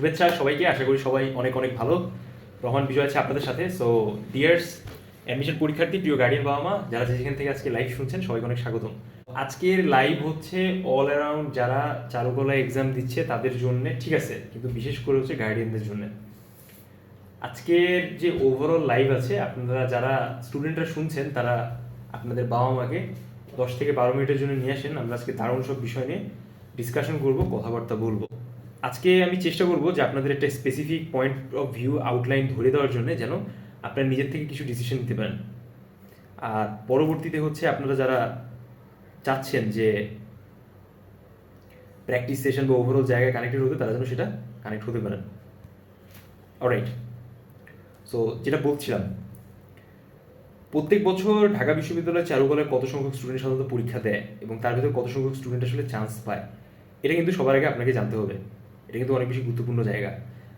শুভেচ্ছা সবাইকে, আশা করি সবাই অনেক অনেক ভালো। রহমান বিজয় আছে আপনাদের সাথে। সো ডিয়ার্স অ্যাডমিশন পরীক্ষার্থী, প্রিয় গার্ডিয়ান বাবা মা যারা যেখান থেকে আজকে লাইভ শুনছেন, সবাইকে অনেক স্বাগতম। আজকের লাইভ হচ্ছে অল অ্যারাউন্ড যারা চারুকলা এক্সাম দিচ্ছে, তাদের জন্য, ঠিক আছে, কিন্তু বিশেষ করে হচ্ছে গার্ডিয়ানদের জন্য। আজকের যে ওভারঅল লাইভ আছে, আপনারা যারা স্টুডেন্টরা শুনছেন, তারা আপনাদের বাবা মাকে দশ থেকে বারো মিনিটের জন্য নিয়ে আসেন। আমরা আজকে দারুণ সব বিষয় নিয়ে ডিসকাশন করব, কথাবার্তা বলব। আজকে আমি চেষ্টা করব যে আপনাদের একটা specific point of view outline ধরে দেওয়ার জন্য যেন আপনারা নিজের থেকে কিছু ডিসিশন নিতে পারেন। আর পরবর্তীতে হচ্ছে আপনারা যারা চাচ্ছেন যে প্র্যাকটিস সেশন বা ওভারঅল জায়গায় কানেক্টেড হতে, তারা যেন সেটা কানেক্ট হতে পারেন। অলরাইট সো যেটা বলছিলাম, প্রত্যেক বছর ঢাকা বিশ্ববিদ্যালয়ের চারুকলায় কত সংখ্যক স্টুডেন্ট সাধারণত পরীক্ষা দেয় এবং তার ভিতরে কত সংখ্যক স্টুডেন্ট আসলে চান্স পায়, এটা কিন্তু সবার আগে আপনাকে জানতে হবে। এটা কিন্তু অনেক বেশি গুরুত্বপূর্ণ জায়গা।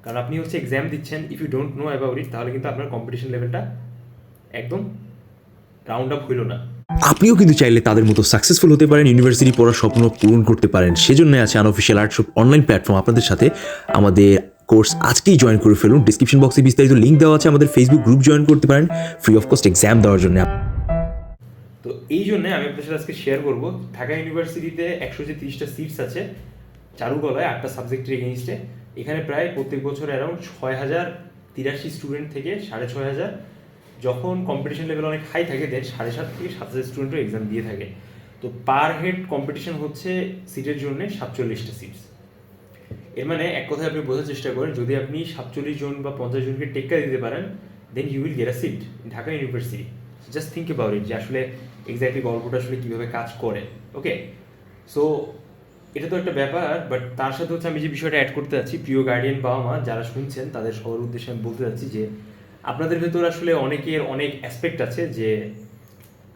কারণ আপনি হচ্ছে এক্সাম দিচ্ছেন if you don't know about it তাহলে কিন্তু আপনার কম্পিটিশন লেভেলটা একদম রাউন্ড আপ হইল না। আপনিও কিন্তু চাইলে তাদের মতো সাকসেসফুল হতে পারেন ইউনিভার্সিটি পড়ার স্বপ্ন পূরণ করতে পারেন। সেজন্য আছে আনঅফিসিয়াল আর্টশপ অনলাইন প্ল্যাটফর্ম আপনাদের সাথে। আমাদের কোর্স আজকেই জয়েন করে ফেলুন। ডিসক্রিপশন বক্সে বিস্তারিত লিঙ্ক দেওয়া আছে আমাদের ফেসবুক গ্রুপ জয়েন করতে পারেন ফ্রি অফ কস্ট এক্সাম দেওয়ার জন্য। তো এই জন্য আমি আপনার সাথে আজকে শেয়ার করব। ঢাকা ইউনিভার্সিটিতে একশো যে তিরিশটা সিটস আছে চারুকলায় আটটা সাবজেক্টের এগেনস্টে এখানে প্রায় প্রত্যেক বছর অ্যারাউন্ড ছয় হাজার তিরাশি স্টুডেন্ট থেকে সাড়ে ছয় হাজার যখন কম্পিটিশন লেভেল অনেক হাই থাকে দেন সাড়ে সাত থেকে সাত হাজার স্টুডেন্টও এক্সাম দিয়ে থাকে। তো পার হেড কম্পিটিশন হচ্ছে সিটের জন্য সাতচল্লিশটা সিটস এর মানে এক কথায় আপনি বোঝার চেষ্টা করেন, যদি আপনি সাতচল্লিশ জন বা পঞ্চাশ জনকে টেক্কা দিতে পারেন then you will get a seat Dhaka university just think about it যে আসলে এক্স্যাক্টলি গল্পটা আসলে কীভাবে কাজ করে ওকে সো এটা তো একটা ব্যাপার বাট তার সাথে হচ্ছে আমি যে বিষয়টা অ্যাড করতে যাচ্ছি, প্রিয় গার্ডিয়ান বাবা মা যারা শুনছেন, তাদের সবার উদ্দেশ্যে আমি বলতে যাচ্ছি যে, আপনাদের ভেতর আসলে অনেকের অনেক অ্যাসপেক্ট আছে যে,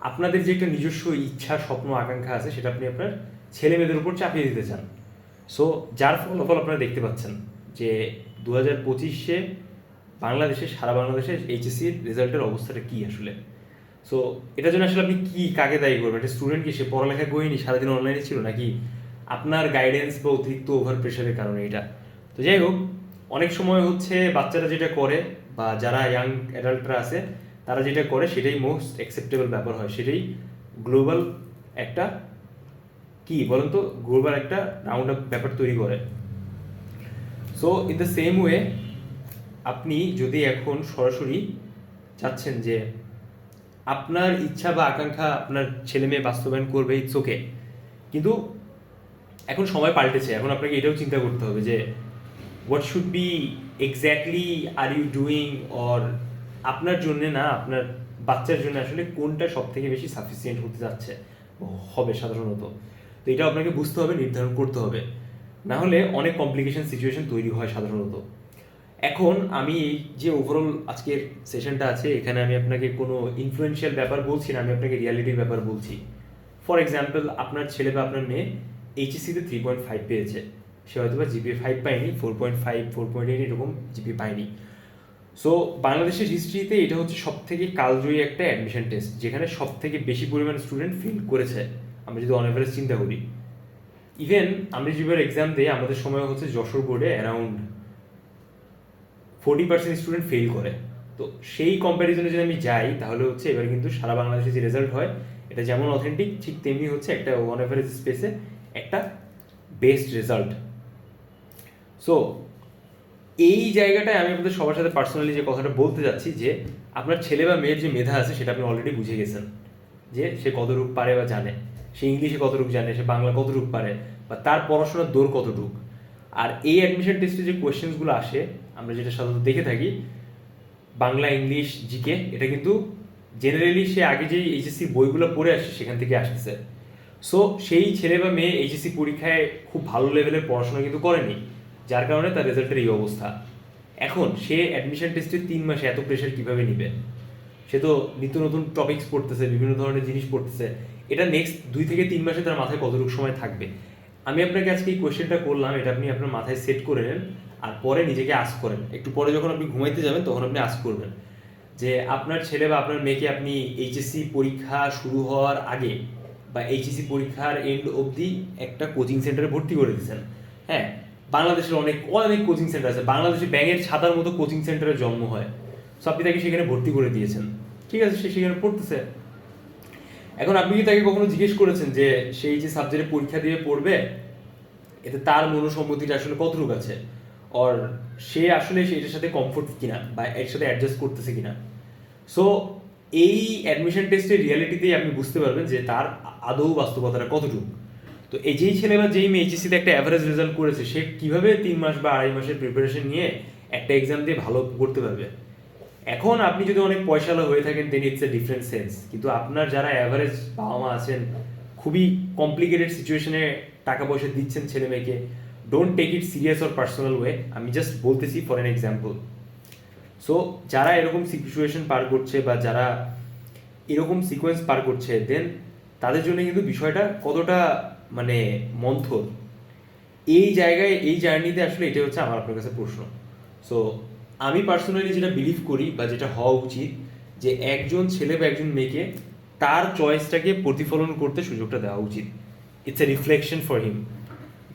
আপনাদের যে একটা নিজস্ব ইচ্ছা, স্বপ্ন, আকাঙ্ক্ষা আছে, সেটা আপনি আপনার ছেলে মেয়েদের উপর চাপিয়ে দিতে চান। সো যার ফলাফল আপনারা দেখতে পাচ্ছেন যে দু হাজার পঁচিশে বাংলাদেশে, সারা বাংলাদেশে এইচএসসির রেজাল্টের অবস্থাটা কী আসলে? সো এটার জন্য আসলে আপনি কী, কাকে দায়ী করবেন? একটা স্টুডেন্ট কি সে পড়ালেখা করেনি, সারাদিন অনলাইনে ছিল নাকি আপনার গাইডেন্স বা অতিরিক্ত ওভার প্রেশারের কারণে এটা। তো যাই হোক, অনেক সময় হচ্ছে বাচ্চারা যেটা করে বা যারা ইয়াং অ্যাডাল্টরা আছে, তারা যেটা করে সেটাই মোস্ট অ্যাকসেপ্টেবল ব্যাপার হয়। সেটাই গ্লোবাল একটা কি বলেন তো গ্লোবাল একটা রাউন্ড আপ ব্যাপার তৈরি করে। So in the same way আপনি যদি এখন সরাসরি চাচ্ছেন যে আপনার ইচ্ছা বা আকাঙ্ক্ষা আপনার ছেলে মেয়ে বাস্তবায়ন করবে ইটস ওকে কিন্তু এখন সময় পাল্টেছে, এখন আপনাকে এটাও চিন্তা করতে হবে যে what should be exactly are you doing or আপনার জন্য না, আপনার বাচ্চার জন্য আসলে কোনটা সব থেকে বেশি সাফিসিয়েন্ট হতে যাচ্ছে? হবে সাধারণত। তো এটা আপনাকে বুঝতে হবে, নির্ধারণ করতে হবে। না হলে অনেক কমপ্লিকেশন সিচুয়েশন তৈরি হয় সাধারণত। এখন আমি এই যে ওভারঅল আজকের সেশনটা আছে, এখানে আমি আপনাকে কোনো ইনফ্লুয়েন্সিয়াল ব্যাপার বলছি না, আমি আপনাকে রিয়ালিটির ব্যাপার বলছি। ফর এক্সাম্পল আপনার ছেলে বা আপনার মেয়ে এইচএসসিতে থ্রি পয়েন্ট ফাইভ পেয়েছে। সে হয়তো বা জিপিএ ফাইভ পায়নি four point five four point eight এরকম জিপি পায়নি। সো বাংলাদেশের হিস্ট্রিতে এটা হচ্ছে সব থেকে কালজয়ী একটা অ্যাডমিশন টেস্ট যেখানে সব থেকে বেশি পরিমাণ স্টুডেন্ট ফেল করেছে। আমরা যদি অন অ্যাভারেজ চিন্তা করি। ইভেন আমরা যেবার এক্সাম দিই, আমাদের সময় হচ্ছে যশোর বোর্ডে around forty percent student fail করে। তো সেই কম্প্যারিজনে যদি আমি যাই, তাহলে হচ্ছে এবার কিন্তু সারা বাংলাদেশে যে রেজাল্ট হয়, এটা যেমন অথেন্টিক ঠিক তেমনি হচ্ছে একটা ওয়ান অ্যাভারেজ স্পেসে একটা বেস্ট রেজাল্ট সো এই জায়গাটায় আমি আপনাদের সবার সাথে পার্সোনালি যে কথাটা বলতে যাচ্ছি যে, আপনার ছেলে বা মেয়ের যে মেধা আছে, সেটা আপনি অলরেডি বুঝে গেছেন। যে সে কতটুক পারে বা জানে। সে ইংলিশে কতটুক জানে, সে বাংলা কতটুক পারে, বা তার পড়াশোনার দৌড় কতটুক আর এই অ্যাডমিশন টেস্টে যে কোয়েশ্চেন্সগুলো আসে, আমরা যেটা সাধারণত দেখে থাকি, বাংলা, ইংলিশ, জিকে, এটা কিন্তু জেনারেলি সে আগে যেই এইচএসসি বইগুলো পড়ে আসে, সেখান থেকে আসতেছে। সো সেই ছেলে বা মেয়ে এইচএসসি পরীক্ষায় খুব ভালো লেভেলের পড়াশোনা কিন্তু করেনি, যার কারণে তার রেজাল্টের এই অবস্থা। এখন সে অ্যাডমিশন টেস্টের তিন মাসে এত প্রেশার কীভাবে নিবে? সে তো নিত্য নতুন টপিক্স পড়তেছে, বিভিন্ন ধরনের জিনিস পড়তেছে। এটা নেক্সট দুই থেকে তিন মাসে তার মাথায় কতটুকু সময় থাকবে? আমি আপনাকে আজকে এই কোয়েশ্চেনটা করলাম, এটা আপনি আপনার মাথায় সেট করে নেন, আর পরে নিজেকে আস করেন। একটু পরে যখন আপনি ঘুমাইতে যাবেন, তখন আপনি আস করবেন। যে আপনার ছেলে বা আপনার মেয়েকে আপনি এইচএসসি পরীক্ষা শুরু হওয়ার আগে বা এইচএসসি পরীক্ষার এন্ড অবধি একটা কোচিং সেন্টারে ভর্তি করে দিয়েছেন। হ্যাঁ বাংলাদেশের অনেক অনেক কোচিং সেন্টার আছে। বাংলাদেশে ব্যাঙের ছাতার মতো কোচিং সেন্টারের জন্ম হয়। সো আপনি তাকে সেখানে ভর্তি করে দিয়েছেন। ঠিক আছে, সে সেখানে পড়তেছে। এখন আপনি কি তাকে কখনো জিজ্ঞেস করেছেন যে সেই যে সাবজেক্টে পরীক্ষা দিয়ে পড়বে, এতে তার মনোসম্মতিটা আসলে কতটুকু আছে? আর সে আসলে সেটার সাথে কমফোর্ট কিনা বা এর সাথে অ্যাডজাস্ট করতেছে কিনা? সো এই অ্যাডমিশন টেস্টের রিয়ালিটিতেই আপনি বুঝতে পারবেন যে তার আদৌ বাস্তবতাটা কতটুকু। তো এই যেই ছেলে বা যেই মেয়ে এইচএসিতে একটা অ্যাভারেজ রেজাল্ট করেছে, সে কীভাবে তিন মাস বা আড়াই মাসের প্রিপারেশন নিয়ে একটা এক্সাম দিয়ে ভালো করতে পারবে? এখন আপনি যদি অনেক পয়সালা হয়ে থাকেন then it's a different sense কিন্তু আপনার যারা অ্যাভারেজ বাবা মা আছেন, খুবই কমপ্লিকেটেড সিচুয়েশনে টাকা পয়সা দিচ্ছেন ছেলে মেয়েকে don't take it serious or personal way আমি জাস্ট বলতেছি ফর এন এক্সাম্পল সো যারা এরকম সিচুয়েশন পার করছে বা যারা এরকম সিকোয়েন্স পার করছে দেন তাদের জন্য কিন্তু বিষয়টা কতটা মানে মন্থর? এই জায়গায়, এই জার্নিতে আসলে এটা হচ্ছে আমার আপনার কাছে প্রশ্ন। সো আমি পার্সোনালি যেটা বিলিভ করি বা যেটা হওয়া উচিত, যে একজন ছেলে বা একজন মেয়েকে তার চয়েসটাকে প্রতিফলন করতে সুযোগটা দেওয়া উচিত। It's a reflection for him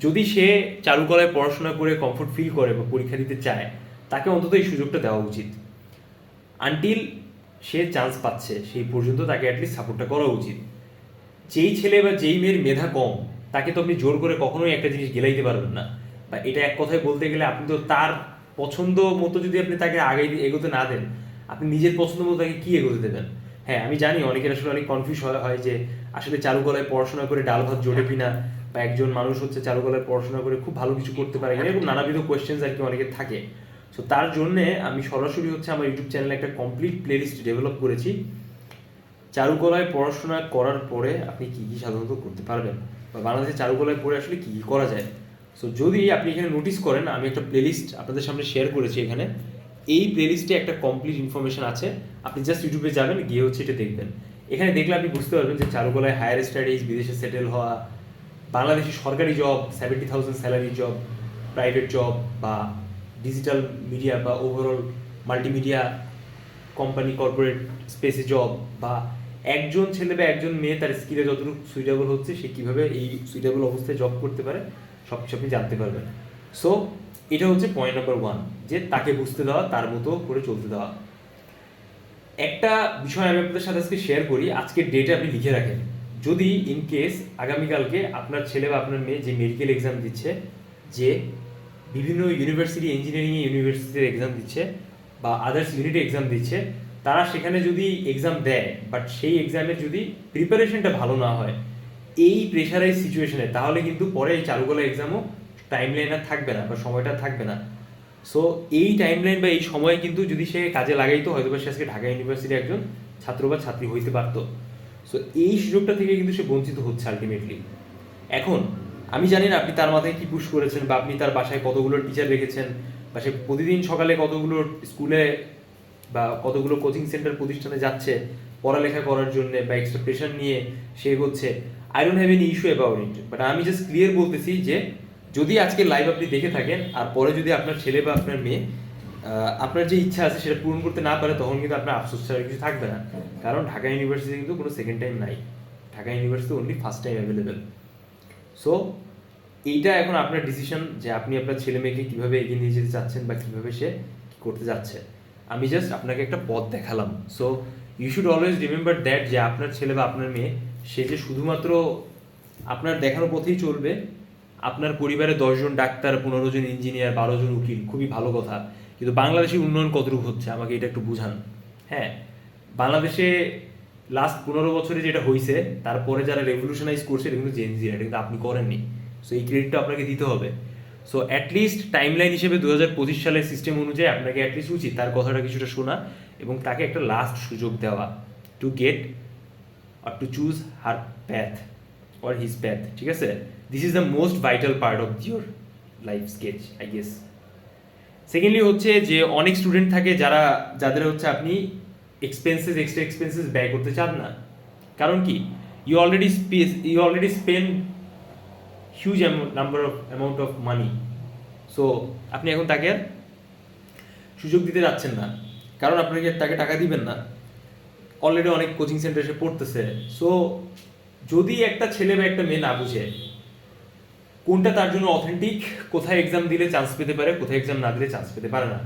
যদি সে চারুকলায় পড়াশোনা করে কমফোর্ট ফিল করে বা পরীক্ষা দিতে চায় তাকে অন্তত এই সুযোগটা দেওয়া উচিত। আনটিল সে চান্স পাচ্ছে, সেই পর্যন্ত তাকে অ্যাটলিস্ট সাপোর্টটা করা উচিত। যেই ছেলে বা যেই মেয়ের মেধা কম, তাকে তো আপনি জোর করে কখনোই একটা জিনিস গেলাইতে পারবেন না। বা এটা এক কথায় বলতে গেলে আপনি তো তার পছন্দ মতো যদি আপনি তাকে আগে এগোতে না দেন, আপনি নিজের পছন্দ মতো তাকে কি এগোতে দেবেন? হ্যাঁ আমি জানি অনেকের আসলে অনেক কনফিউজ হয় যে আসলে চারুকলায় পড়াশোনা করে ডাল ভাত জোটে কিনা, বা একজন মানুষ হচ্ছে চারুকলায় পড়াশোনা করে খুব ভালো কিছু করতে পারে এরকম নানাবিধ কোয়েশ্চেন্স আর কি অনেকের থাকে। সো তার জন্যে আমি সরাসরি হচ্ছে আমার ইউটিউব চ্যানেলে একটা কমপ্লিট প্লেলিস্ট ডেভেলপ করেছি। চারুকলায় পড়াশোনা করার পরে আপনি কি কি সাধারণত করতে পারবেন? বা বাংলাদেশে চারুকলায় পড়ে আসলে কি কি করা যায়? সো যদি আপনি এখানে নোটিস করেন, আমি একটা প্লেলিস্ট আপনাদের সামনে শেয়ার করেছি এখানে। এই প্লেলিস্টে একটা কমপ্লিট ইনফরমেশন আছে। আপনি জাস্ট ইউটিউবে যাবেন, গিয়ে হচ্ছে এটা দেখবেন। এখানে দেখলে আপনি বুঝতে পারবেন যে চারুকলায় হায়ার স্টাডিজ বিদেশে সেটেল হওয়া, বাংলাদেশি সরকারি job seventy thousand salary job private job বা ডিজিটাল মিডিয়া বা ওভারঅল মাল্টিমিডিয়া কোম্পানি কর্পোরেট স্পেসে জব বা একজন ছেলে বা একজন মেয়ে তার স্কিলে যতটুকু সুইটেবল হচ্ছে সে কীভাবে এই সুইটেবল অবস্থায় জব করতে পারে সব কিছু আপনি জানতে পারবেন। সো এটা হচ্ছে পয়েন্ট নাম্বার ওয়ান যে তাকে বুঝতে দেওয়া, তার মতো করে চলতে দেওয়া। একটা বিষয় আমি আপনাদের সাথে আজকে শেয়ার করি আজকের ডেটে আপনি লিখে রাখেন। যদি ইন কেস আগামীকালকে আপনার ছেলে বা আপনার মেয়ে যে মেডিকেল এক্সাম দিচ্ছে, যে বিভিন্ন ইউনিভার্সিটি ইঞ্জিনিয়ারিং ইউনিভার্সিটির এক্সাম দিচ্ছে বা আদার্স ইউনিটে এক্সাম দিচ্ছে, তারা সেখানে যদি এক্সাম দেয় বাট সেই এক্সামের যদি প্রিপারেশনটা ভালো না হয়, এই প্রেশারাইজ সিচুয়েশনে তাহলে কিন্তু পরে এই চালুকলা এক্সামও টাইম লাইন আর থাকবে না বা সময়টা থাকবে না। সো এই টাইম লাইন বা এই সময় কিন্তু যদি সে কাজে লাগাইতো হয়তো বা সে আজকে ঢাকা ইউনিভার্সিটির একজন ছাত্র বা ছাত্রী হইতে পারতো। সো এই সুযোগটা থেকে কিন্তু সে বঞ্চিত হচ্ছে আলটিমেটলি এখন আমি জানি না আপনি তার মাথায় কি পুশ করেছেন বা আপনি তার বাসায় কতগুলো টিচার রেখেছেন বা সে প্রতিদিন সকালে কতগুলো স্কুলে বা কতগুলো কোচিং সেন্টার প্রতিষ্ঠানে যাচ্ছে পড়ালেখা করার জন্য বা এক্সট্রা প্রেশার নিয়ে সে হচ্ছে I don't have any issue about it but আমি জাস্ট ক্লিয়ার বলতেছি যে যদি আজকে লাইভ আপনি দেখে থাকেন আর পরে যদি আপনার ছেলে বা আপনার মেয়ে আপনার যে ইচ্ছা আছে সেটা পূরণ করতে না পারে, তখন কিন্তু আপনার আফসোস ছাড়া কিছু থাকবে না। কারণ ঢাকা ইউনিভার্সিটি কিন্তু কোনো সেকেন্ড টাইম নাই। Dhaka university only first time available so এইটা এখন আপনার ডিসিশন যে আপনি আপনার ছেলে মেয়েকে কীভাবে এগিয়ে নিয়ে যেতে চাচ্ছেন বা কীভাবে সে করতে যাচ্ছে। আমি জাস্ট আপনাকে একটা পথ দেখালাম। So you should always remember that যে আপনার ছেলে বা আপনার মেয়ে, সে যে শুধুমাত্র আপনার দেখানো পথেই চলবে, আপনার পরিবারে দশজন ডাক্তার, পনেরো জন ইঞ্জিনিয়ার বারো জন উকিল, খুবই ভালো কথা। কিন্তু বাংলাদেশের উন্নয়ন কতটুকু হচ্ছে? আমাকে এটা একটু বুঝান। হ্যাঁ বাংলাদেশে লাস্ট পনেরো বছরে যেটা হয়েছে তারপরে যারা রেভলিউশনাইজ করছে, এটা কিন্তু জেনজিরা এটা কিন্তু আপনি করেননি। সো এই ক্রেডিটটা আপনাকে দিতে হবে। সো অ্যাটলিস্ট টাইম লাইন হিসেবে দু হাজার পঁচিশ সালের সিস্টেম অনুযায়ী আপনাকে অ্যাটলিস্ট উচিত তার কথাটা কিছুটা শোনা এবং তাকে একটা লাস্ট সুযোগ দেওয়া to get R to choose her path or his path ঠিক আছে? This is the most vital part of your life sketch I guess secondly হচ্ছে যে অনেক স্টুডেন্ট থাকে যারা, যাদের হচ্ছে আপনি এক্সপেন্সেস এক্সট্রা এক্সপেন্সেস ব্যয় করতে চান না। কারণ কি? You already you already spend huge number of amount of money so আপনি এখন তাকে আর সুযোগ দিতে যাচ্ছেন না। কারণ আপনাকে তাকে টাকা দিবেন না। অলরেডি অনেক কোচিং সেন্টার এসে পড়তেছে। সো যদি একটা ছেলে বা একটা মেয়ে না বুঝে, কোনটা তার জন্য অথেন্টিক কোথায় এক্সাম দিলে চান্স পেতে পারে, কোথায় এক্সাম না দিলে চান্স পেতে পারে না।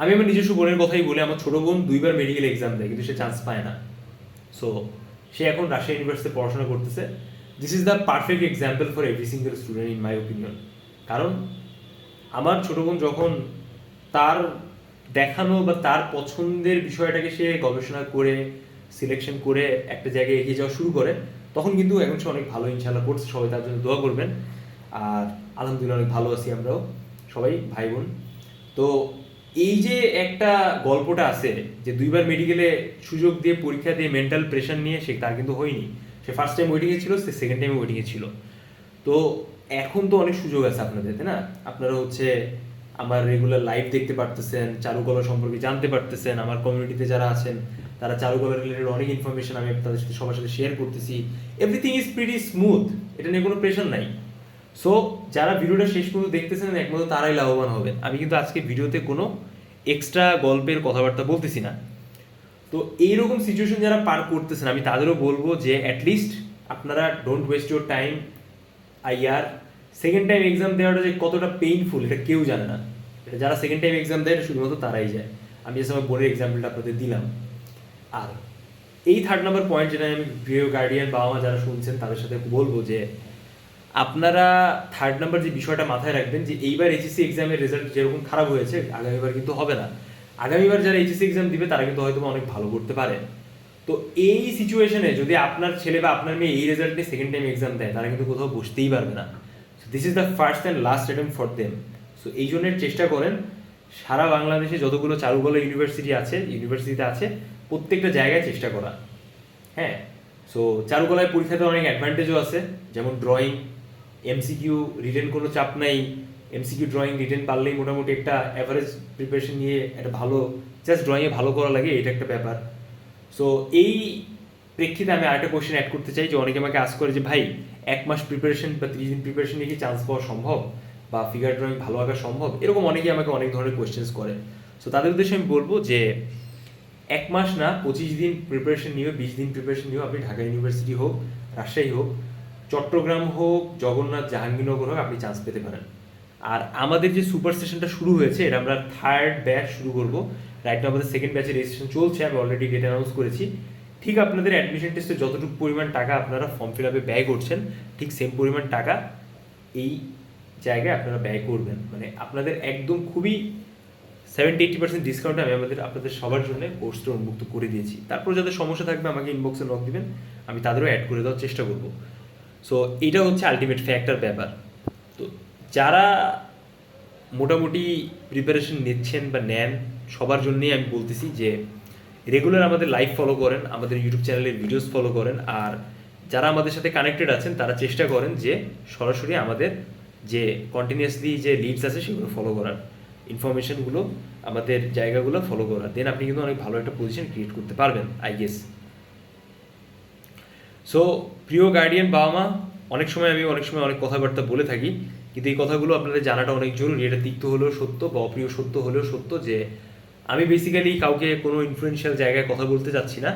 আমি আমার নিজস্ব বোনের কথাই বলি, আমার ছোট বোন দুইবার মেডিকেল এক্সাম দেয়, কিন্তু সে চান্স পায় না। সো সে এখন রাজশাহী ইউনিভার্সিটিতে পড়াশোনা করতেছে। This is the perfect example for every single student in my opinion কারণ, আমার ছোট বোন যখন তার দেখানো বা তার পছন্দের বিষয়টাকে সে গবেষণা করে সিলেকশন করে একটা জায়গায় এগিয়ে যাওয়া শুরু করে, তখন কিন্তু এখন সে অনেক ভালো ইনশাল্লাহ করছে। সবাই তার জন্য দোয়া করবেন। আর আলহামদুলিল্লাহ অনেক ভালো আছি আমরাও। সবাই, ভাই বোন। তো এই যে একটা গল্পটা আছে, যে দুইবার মেডিকেলে সুযোগ দিয়ে, পরীক্ষা দিয়ে মেন্টাল প্রেশার নিয়ে, সে তার কিন্তু হয়নি। সে ফার্স্ট টাইম ওয়েটিংয়ে ছিল, সে সেকেন্ড টাইমে ওয়েটিংয়ে ছিল। তো এখন তো অনেক সুযোগ আছে আপনাদের, তাই না? আপনারা হচ্ছে আমার রেগুলার লাইভ দেখতে পারতেছেন, চারুকলা সম্পর্কে জানতে পারতেছেন, আমার কমিউনিটিতে যারা আছেন, তারা চারুকলা রিলেটেড অনেক ইনফরমেশন আমি তাদের সাথে, সবার সাথে শেয়ার করতেছি। এভরিথিং ইজ প্রিটি স্মুথ এটা নিয়ে কোনো প্রেশার নাই। সো যারা ভিডিওটা শেষ পর্যন্ত দেখতেছেন, একমাত্র তারাই লাভবান হবেন। আমি কিন্তু আজকে ভিডিওতে কোনো এক্সট্রা গল্পের কথাবার্তা বলতেছি না। তো এইরকম সিচুয়েশন যারা পার করতেছেন, আমি তাদেরও বলব যে অ্যাটলিস্ট আপনারা don't waste your time I R second time exam দেওয়াটা যে কতটা পেইনফুল এটা কেউ জানে না। এটা যারা সেকেন্ড টাইম এক্সাম দেয়, শুধুমাত্র তারাই যায়। আমি যে সময় বোর্ডের এক্সাম্পলটা আপনাদের দিলাম। আর এই থার্ড নাম্বার পয়েন্ট যেটা আমি প্রিয় গার্ডিয়ান বাবা মা যারা শুনছেন, তাদের সাথে বলব যে আপনারা থার্ড নাম্বার যে বিষয়টা মাথায় রাখবেন যে এইবার এইচএসসি এক্সামের রেজাল্ট যেরকম খারাপ হয়েছে, আগামীবার কিন্তু হবে না। আগামীবার যারা এইচএসসি এক্সাম দিবে, তারা কিন্তু হয়তো অনেক ভালো করতে পারে। তো এই সিচুয়েশনে যদি আপনার ছেলে বা আপনার মেয়ে এই রেজাল্ট নিয়ে সেকেন্ড টাইম এক্সাম দেয়, তারা কিন্তু কোথাও বসতেই পারবে না। This is the first and last attempt for them so এই জন্য চেষ্টা করেন, সারা বাংলাদেশে যতগুলো চারুকলা ইউনিভার্সিটি আছে ইউনিভার্সিটিতে আছে, প্রত্যেকটা জায়গায় চেষ্টা করা। হ্যাঁ? সো চারুকলায় পরীক্ষাতে অনেক অ্যাডভান্টেজও আছে, যেমন ড্রয়িং এমসিকিউ রিটেন কোনো চাপ নাই। এমসিকিউ ড্রয়িং রিটেন পারলেই মোটামুটি একটা অ্যাভারেজ প্রিপারেশন নিয়ে একটা ভালো জাস্ট ড্রয়িংয়ে ভালো করা লাগে, এটা একটা ব্যাপার। সো এই প্রেক্ষিতে আমি আরেকটা কোয়েশ্চেন অ্যাড করতে চাই যে অনেকে আমাকে আস করে যে, ভাই, এক মাস প্রিপারেশন বা ত্রিশ দিন প্রিপারেশন নিয়ে কি চান্স পাওয়া সম্ভব? বা ফিগার ড্রয়িং ভালো আঁকা সম্ভব? এরকম অনেকেই আমাকে অনেক ধরনের কোয়েশ্চেন্স করে। সো তাদের উদ্দেশ্যে আমি বলব যে, এক মাস না, পঁচিশ দিন প্রিপারেশন নিয়েও বিশ দিন প্রিপারেশন নিয়েও আপনি ঢাকা ইউনিভার্সিটি হোক, রাজশাহী হোক চট্টগ্রাম হোক, জগন্নাথ, জাহাঙ্গীরনগর হোক, আপনি চান্স পেতে পারেন। আর আমাদের যে সুপার সেশনটা শুরু হয়েছে, এটা আমরা থার্ড ব্যাচ শুরু করব। রাইট আমাদের সেকেন্ড ব্যাচের রেজিস্ট্রেশন চলছে, আমি অলরেডি ডেট অ্যানাউন্স করেছি। ঠিক আপনাদের অ্যাডমিশন টেস্টে যতটুকু পরিমাণ টাকা আপনারা ফর্ম ফিল আপে ব্যয় করছেন, ঠিক সেম পরিমাণ টাকা এই জায়গায় আপনারা ব্যয় করবেন। মানে আপনাদের একদম খুবই সেভেন্টি এইটি পার্সেন্ট ডিসকাউন্ট আমি আমাদের, আপনাদের সবার জন্য কোর্সটা উন্মুক্ত করে দিয়েছি। তারপর যাদের সমস্যা থাকবে আমাকে ইনবক্সে নক দিবেন, আমি তাদেরও অ্যাড করে দেওয়ার চেষ্টা করব। সো এটা হচ্ছে আলটিমেট ফ্যাক্টর ব্যাপার। তো যারা মোটামুটি প্রিপারেশন নিচ্ছেন বা নেন, সবার জন্যই আমি বলতেছি যে রেগুলার আমাদের লাইভ ফলো করেন, আমাদের ইউটিউব চ্যানেলের ভিডিওস ফলো করেন, আর যারা আমাদের সাথে কানেক্টেড আছেন, তারা চেষ্টা করেন যে, সরাসরি আমাদের যে কন্টিনিউয়াসলি যে লিডস আছে, সেগুলো ফলো করার। ইনফরমেশনগুলো আমাদের জায়গাগুলো ফলো করার। দেন আপনি কিন্তু অনেক ভালো একটা পজিশন ক্রিয়েট করতে পারবেন আই গেস সো প্রিয় গার্ডিয়ান বাবা মা অনেক সময় আমি অনেক সময় অনেক কথাবার্তা বলে থাকি, কিন্তু এই কথাগুলো আপনাদের জানাটা অনেক জরুরি। এটা তিক্ত হলেও সত্য বা অপ্রিয় সত্য হলেও সত্য যে, আমি বেসিক্যালি কাউকে কোনো ইনফ্লুয়েন্সিয়াল জায়গায় কথা বলতে চাচ্ছি না।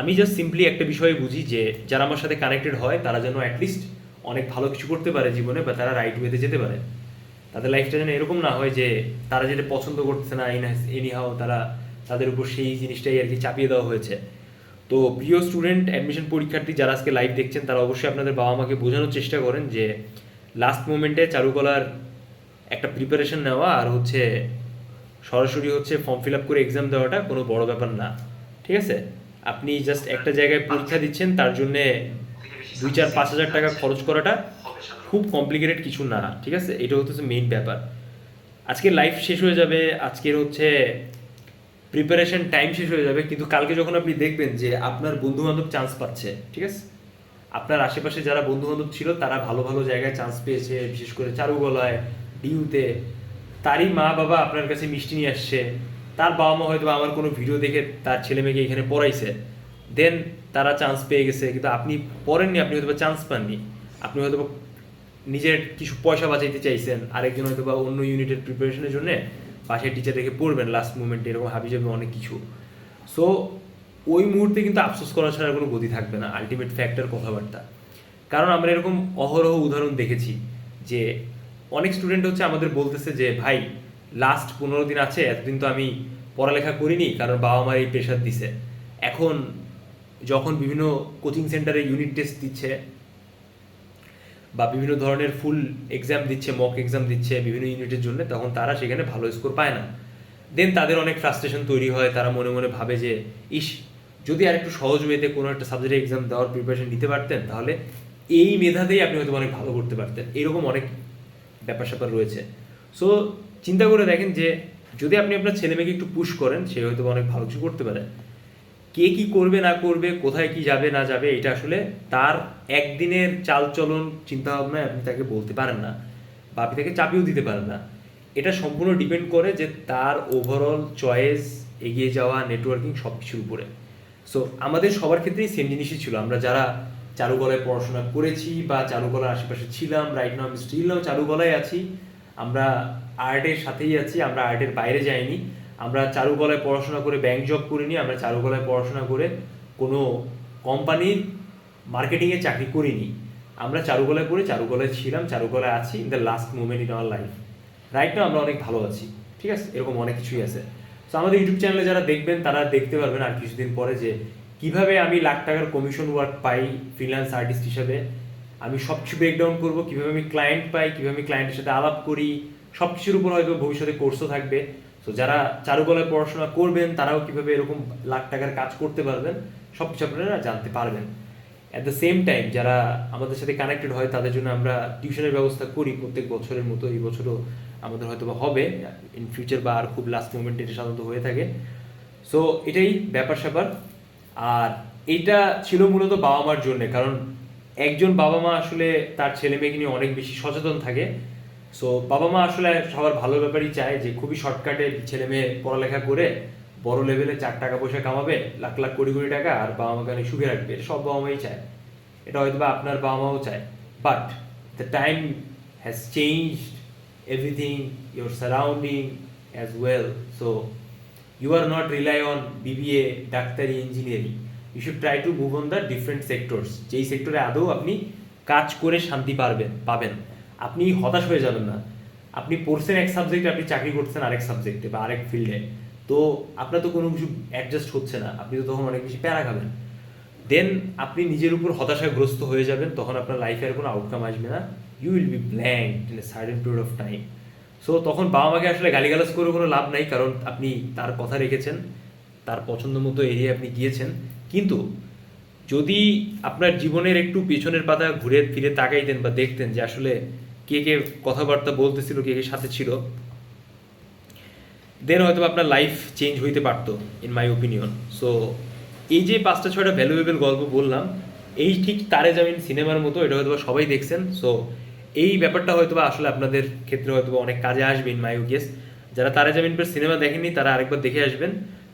আমি জাস্ট সিম্পলি একটা বিষয়ে বুঝি যে, যারা আমার সাথে কানেক্টেড হয়, তারা যেন অ্যাটলিস্ট অনেক ভালো কিছু করতে পারে জীবনে বা তারা রাইট ওয়েতে যেতে পারে। তাদের লাইফটা যেন এরকম না হয় যে, তারা যেটা পছন্দ করতেছে না এনি হাও তারা তাদের উপর সেই জিনিসটাই আর কি চাপিয়ে দেওয়া হয়েছে। তো প্রিয় স্টুডেন্ট অ্যাডমিশন পরীক্ষার্থী যারা আজকে লাইভ দেখছেন, তারা অবশ্যই আপনাদের বাবা মাকে বোঝানোর চেষ্টা করেন যে লাস্ট মোমেন্টে চারুকলার একটা প্রিপারেশন নেওয়া আর হচ্ছে সরাসরি হচ্ছে ফর্ম ফিল আপ করে এক্সাম দেওয়াটা কোনো বড় ব্যাপার না, ঠিক আছে? আপনি জাস্ট একটা জায়গায় পরীক্ষা দিচ্ছেন, তার জন্যে দুই চার পাঁচ হাজার টাকা খরচ করাটা খুব কমপ্লিকেটেড কিছু না, ঠিক আছে? এটা হচ্ছে মেইন ব্যাপার। আজকে লাইফ শেষ হয়ে যাবে, আজকের হচ্ছে প্রিপারেশন টাইম শেষ হয়ে যাবে, কিন্তু কালকে যখন আপনি দেখবেন যে আপনার বন্ধু বান্ধব চান্স পাচ্ছে, ঠিক আছে? আপনার আশেপাশে যারা বন্ধু বান্ধব ছিল, তারা ভালো ভালো জায়গায় চান্স পেয়েছে, বিশেষ করে চারুগলায় ডিউতে। তারই মা বাবা আপনার কাছে মিষ্টি নিয়ে আসছে। তার বাবা মা হয়তো আমার কোনো ভিডিও দেখে তার ছেলে মেয়েকে এখানে পড়াইছে। দেন তারা চান্স পেয়ে গেছে, কিন্তু আপনি পড়েননি, আপনি হয়তো চান্স পাননি। আপনি হয়তো নিজের কিছু পয়সা বাঁচাইতে চাইছেন, আরেকজন হয়তো বা অন্য ইউনিটের প্রিপারেশনের জন্য। বাসায় টিচার রেখে পড়বেন লাস্ট মুমেন্টে এরকম হাবি যাবে অনেক কিছু। সো ওই মুহূর্তে কিন্তু আফসোস করা ছাড়া কোনো গতি থাকবে না আলটিমেট ফ্যাক্টর কথাবার্তা। কারণ আমরা এরকম অহরহ উদাহরণ দেখেছি যে, অনেক স্টুডেন্ট হচ্ছে আমাদের বলতেছে যে, ভাই লাস্ট পনেরো দিন আছে, এতদিন তো আমি পড়ালেখা করিনি, কারণ বাবা মার এই প্রেশার দিছে। এখন যখন বিভিন্ন কোচিং সেন্টারে ইউনিট টেস্ট দিচ্ছে বা বিভিন্ন ধরনের ফুল এক্সাম দিচ্ছে মক এক্সাম দিচ্ছে বিভিন্ন ইউনিটের জন্য, তখন তারা সেখানে ভালো স্কোর পায় না। দেন তাদের অনেক ফ্রাস্ট্রেশন তৈরি হয়, তারা মনে মনে ভাবে যে, ইস, যদি আর একটু সহজ ওয়েতে কোনো একটা সাবজেক্টে এক্সাম দেওয়ার প্রিপারেশন নিতে পারতেন, তাহলে এই মেধাতেই আপনি হয়তো অনেক ভালো করতে পারতেন। এরকম অনেক ব্যাপার স্যাপার রয়েছে। সো চিন্তা করে দেখেন যে, যদি আপনি আপনার ছেলে মেয়েকে একটু পুশ করেন, সে হয়তো অনেক ভালো কিছু করতে পারে। কে কি করবে না করবে, কোথায় কি যাবে না যাবে, এটা আসলে তার একদিনের চালচলন চিন্তা ভাবনায় আপনি তাকে বলতে পারেন না বা আপনি তাকে চাপিয়েও দিতে পারেন না। এটা সম্পূর্ণ ডিপেন্ড করে যে তার ওভারঅল চয়েস এগিয়ে যাওয়া নেটওয়ার্কিং সব কিছুর উপরে। সো আমাদের সবার ক্ষেত্রেই সেম জিনিসই ছিল। আমরা যারা চারুকলায় পড়াশোনা করেছি বা চারুকলার আশেপাশে ছিলাম রাইট নাও আমি স্টিল নাও চারুকলায় আছি। আমরা আর্টের সাথেই আছি, আমরা আর্টের বাইরে যাইনি। আমরা চারুকলায় পড়াশোনা করে ব্যাংক জব করিনি, আমরা চারুকলায় পড়াশোনা করে কোনো কোম্পানির মার্কেটিংয়ে চাকরি করিনি। আমরা চারুকলায় পড়ে, চারুকলায় ছিলাম, চারুকলায় আছি in the last moment in our life right now আমরা অনেক ভালো আছি, ঠিক আছে? এরকম অনেক কিছুই আছে। তো আমাদের ইউটিউব চ্যানেলে যারা দেখবেন, তারা দেখতে পারবেন আর কিছুদিন পরে যে কীভাবে আমি লাখ টাকার কমিশন ওয়ার্ক পাই ফ্রিল্যান্স আর্টিস্ট হিসাবে। আমি সব কিছু ব্রেকডাউন করব, কীভাবে আমি ক্লায়েন্ট পাই, কীভাবে আমি ক্লায়েন্টের সাথে আলাপ করি সব কিছুর উপর হয়তো ভবিষ্যতে কোর্সও থাকবে। তো যারা চারুকলায় পড়াশোনা করবেন, তারাও কীভাবে এরকম লাখ টাকার কাজ করতে পারবেন, সব কিছু আপনারা জানতে পারবেন। অ্যাট দ্য সেম টাইম যারা আমাদের সাথে কানেক্টেড হয়, তাদের জন্য আমরা টিউশনের ব্যবস্থা করি প্রত্যেক বছরের মতো, এই বছরও আমাদের হয়তো বা হবে। ইন ফিউচার বা আর খুব লাস্ট মোমেন্টে এটা সাধারণত হয়ে থাকে। সো এটাই ব্যাপার স্যাপার। আর এটা ছিল মূলত বাবা মার জন্যে, কারণ একজন বাবা মা আসলে তার ছেলে মেয়েকে নিয়ে অনেক বেশি সচেতন থাকে। সো বাবা মা আসলে সবার ভালো ব্যাপারই চায় যে, খুবই শর্টকাটে ছেলে মেয়ে পড়ালেখা করে বড় লেভেলে চার টাকা পয়সা কামাবে, লাখ লাখ কোটি কোটি টাকা, আর বাবা মাকে অনেক সুখে রাখবে। সব বাবা মাই চায়। এটা হয়তো বা আপনার বাবা মাও চায়। But the time has change everything your surrounding as well so you are not rely on BBA ডাক্তারি engineering you should try to move on the different sectors যেই সেক্টরে আদৌ আপনি কাজ করে শান্তি পারবেন, পাবেন। আপনি হতাশ হয়ে যাবেন না। আপনি পড়ছেন এক সাবজেক্টে আপনি চাকরি করছেন আরেক সাবজেক্টে বা আরেক ফিল্ডে তো আপনার তো কোনো কিছু অ্যাডজাস্ট হচ্ছে না। আপনি তো তখন অনেক বেশি প্যারা খাবেন। দেন আপনি নিজের উপর হতাশাগ্রস্ত হয়ে যাবেন, তখন আপনার লাইফে আর কোনো আউটকাম আসবে না। You will be blank in a certain period of time so তখন বাবা মাকে আসলে গালিগালাজ করে কোনো লাভ নাই, কারণ আপনি তার কথা রেখেছেন, তার পছন্দ মতো এরিয়ায় আপনি গিয়েছেন। কিন্তু যদি আপনার জীবনের একটু পেছনের পাতা ঘুরে ফিরে তাকাইতেন বা দেখতেন যে আসলে কে কে কথাবার্তা বলতেছিল, কে কে সাথে ছিল দেন হয়তো আপনার লাইফ চেঞ্জ হইতে পারতো ইন মাই ওপিনিয়ন সো এই যে পাঁচটা, ছয়টা ভ্যালুয়েবল গল্প বললাম, এই ঠিক তারে জামিন সিনেমার মতো, এটা হয়তো সবাই দেখছেন। সো এই ব্যাপারটা হয়তো আসলে আপনাদের ক্ষেত্রে হয়তো অনেক কাজে আসবে ইন মাই গেস যারা তারে জামিন পর সিনেমা দেখেননি, তারা আরেকবার দেখে আসবেন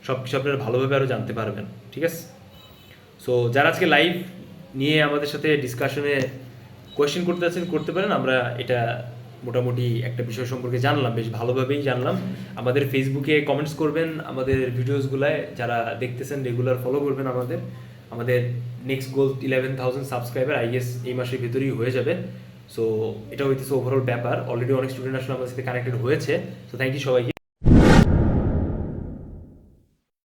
সব কিছু আপনারা ভালোভাবে আরও জানতে পারবেন, ঠিক আছে? সো যারা আজকে লাইভ নিয়ে আমাদের সাথে ডিসকাশনে কোয়েশ্চেন করতে আছেন, করতে পারেন। আমরা এটা মোটামুটি একটা বিষয় সম্পর্কে জানলাম, বেশ ভালোভাবেই জানলাম। আমাদের ফেসবুকে কমেন্টস করবেন, আমাদের ভিডিওসগুলায় যারা দেখতেছেন রেগুলার ফলো করবেন আমাদের। আমাদের next goal eleven thousand subscriber is এই মাসের ভেতরেই হয়ে যাবে। সো এটা হইতেছে ওভারঅল ব্যাপার। অলরেডি অনেক স্টুডেন্ট আসলে আমাদের সাথে কানেক্টেড হয়েছে। সো থ্যাংক ইউ সবাইকে।